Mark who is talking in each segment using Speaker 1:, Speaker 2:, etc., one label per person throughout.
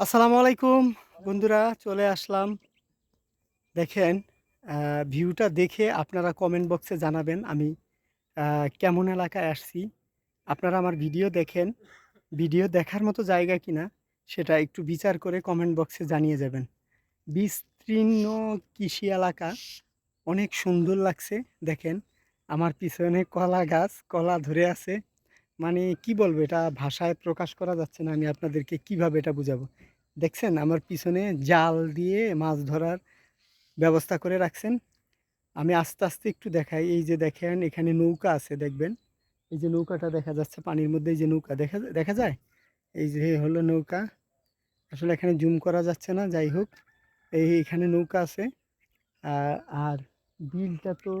Speaker 1: আসসালামু আলাইকুম। বন্ধুরা, চলে আসলাম। দেখেন ভিউটা দেখে আপনারা কমেন্ট বক্সে জানাবেন আমি কেমন এলাকায় আসছি। আপনারা আমার ভিডিও দেখেন, ভিডিও দেখার মতো জায়গা কিনা, সেটা একটু বিচার করে কমেন্ট বক্সে জানিয়ে যাবেন। বিস্তীর্ণ কৃষি এলাকা, অনেক সুন্দর লাগছে। দেখেন, আমার পিছনে কলা গাছ, কলা ধরে আছে। মানে কি বলব, এটা ভাষায় প্রকাশ করা যাচ্ছে না, আমি আপনাদেরকে কীভাবে এটা বুঝাবো? দেখছেন, আমার পিছনে জাল দিয়ে মাছ ধরার ব্যবস্থা করে রাখছেন। আমি আস্তে আস্তে একটু দেখাই, এই যে দেখেন, এখানে নৌকা আছে, দেখবেন? এই যে নৌকাটা দেখা যাচ্ছে, পানির মধ্যে এই যে নৌকা, দেখা দেখা যায়? এই যে হলো নৌকা। আসলে এখানে জুম করা যাচ্ছে না, যাই হোক। এই এখানে নৌকা আছে। আর বিলটা তো,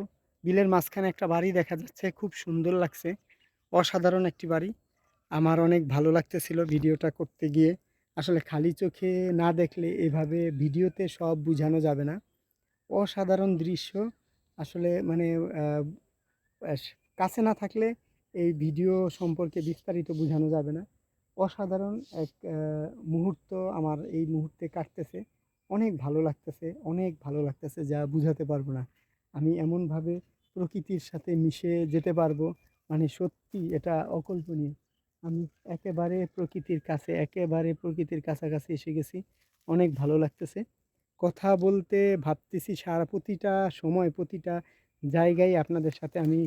Speaker 1: বিলের মাঝখানে একটা বাড়ি দেখা যাচ্ছে, খুব সুন্দর লাগছে। অসাধারণ একটি বাড়ি। আমার অনেক ভালো লাগতেছিল ভিডিওটা করতে গিয়ে। আসলে খালি চোখে না দেখলে এভাবে ভিডিওতে সব বোঝানো যাবে না। অসাধারণ দৃশ্য। আসলে মানে কাছে না থাকলে এই ভিডিও সম্পর্কে বিস্তারিত বোঝানো যাবে না। অসাধারণ এক মুহূর্ত আমার এই মুহূর্তে কাটতেছে। অনেক ভালো লাগতেছে, অনেক ভালো লাগতেছে যা বুঝাতে পারব না। আমি এমনভাবে প্রকৃতির সাথে মিশে যেতে পারব। মানে সত্যি এটা অকল্পনীয়। আমি একেবারে প্রকৃতির কাছে, একেবারে প্রকৃতির কাছাকাছি এসে গেছি। অনেক ভালো লাগতেছে। কথা বলতে ভাবতেছি সারা প্রতিটা সময়, প্রতিটা জায়গায় আপনাদের সাথে আমি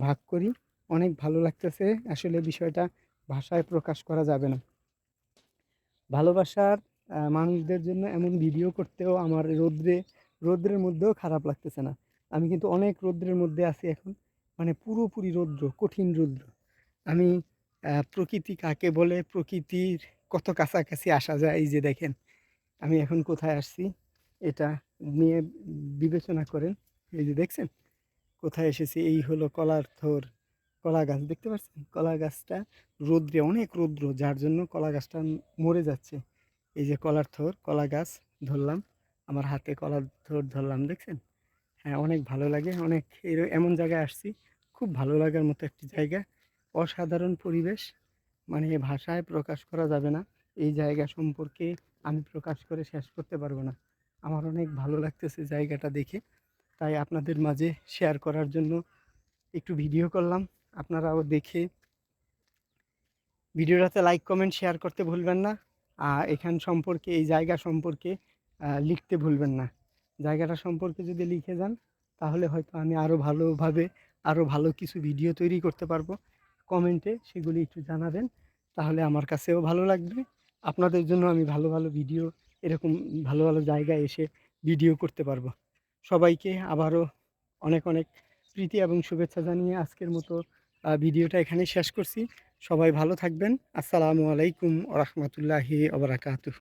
Speaker 1: ভাগ করি। অনেক ভালো লাগতেছে। আসলে বিষয়টা ভাষায় প্রকাশ করা যাবে না। ভালোবাসার মানুষদের জন্য এমন ভিডিও করতেও আমার রৌদ্রে, রৌদ্রের মধ্যেও খারাপ লাগতেছে না। আমি কিন্তু অনেক রৌদ্রের মধ্যে আছি এখন। মানে পুরোপুরি রৌদ্র, কঠিন রৌদ্র। আমি প্রকৃতি কাকে বলে? প্রকৃতির কত কাছাকাছি আসা যায়? এই যে দেখেন, আমি এখন কোথায় আসছি? এটা নিয়ে বিবেচনা করেন। এই যে দেখছেন, কোথায় এসেছি? এই হলো কলার থোর, কলা গাছ, দেখতে পাচ্ছেন? কলা গাছটা রৌদ্রে অনেক রৌদ্র, যার জন্য কলা গাছটা মরে যাচ্ছে। এই যে কলার থোর, কলা গাছ ধরলাম, আমার হাতে কলার থোর ধরলাম, দেখছেন? হ্যাঁ অনেক ভালো লাগে, অনেক এমন জায়গায় আসছি খুব ভালো লাগার মতো একটি জায়গা। অসাধারণ পরিবেশ। মানে ভাষায় প্রকাশ করা যাবে না। এই জায়গা সম্পর্কে আমি প্রকাশ করে শেষ করতে পারব না। আমার অনেক ভালো লাগতেছে জায়গাটা দেখে। তাই আপনাদের মাঝে শেয়ার করার জন্য একটু ভিডিও করলাম। আপনারাও দেখে ভিডিওটাতে লাইক কমেন্ট শেয়ার করতে ভুলবেন না। আর এখান সম্পর্কে, এই জায়গা সম্পর্কে লিখতে ভুলবেন না। জায়গাটা সম্পর্কে যদি লিখে যান, তাহলে হয়তো আমি আরও ভালোভাবে আরও ভালো কিছু ভিডিও তৈরি করতে পারব। কমেন্টে সেগুলি একটু জানাবেন, তাহলে আমার কাছেও ভালো লাগবে। আপনাদের জন্য আমি ভালো ভালো ভিডিও এরকম ভালো ভালো জায়গায় এসে ভিডিও করতে পারব। সবাইকে আবারও অনেক অনেক প্রীতি এবং শুভেচ্ছা জানিয়ে আজকের মতো ভিডিওটা এখানে শেষ করছি। সবাই ভালো থাকবেন। আসসালামু আলাইকুম রহমতুল্লাহি ওবরাকাতুহ